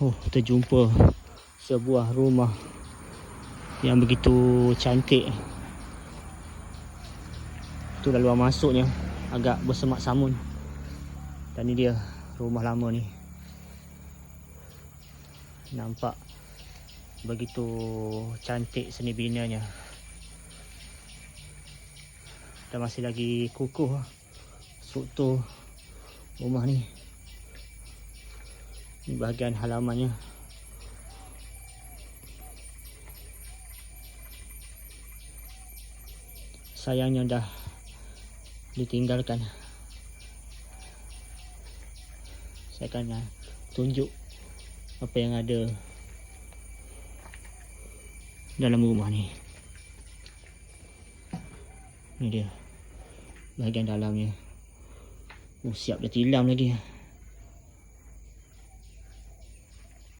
Oh, kita jumpa sebuah rumah yang begitu cantik. Tu dah luar masuknya, agak bersemak samun. Dan ni dia rumah lama ni. Nampak begitu cantik seni binanya. Dan masih lagi kukuh struktur rumah ni. Ni bahagian halamannya. Sayangnya dah ditinggalkan. Saya akan ah, tunjuk apa yang ada dalam rumah ni. Ni dia bahagian dalamnya. Oh, siap dah tilam lagi.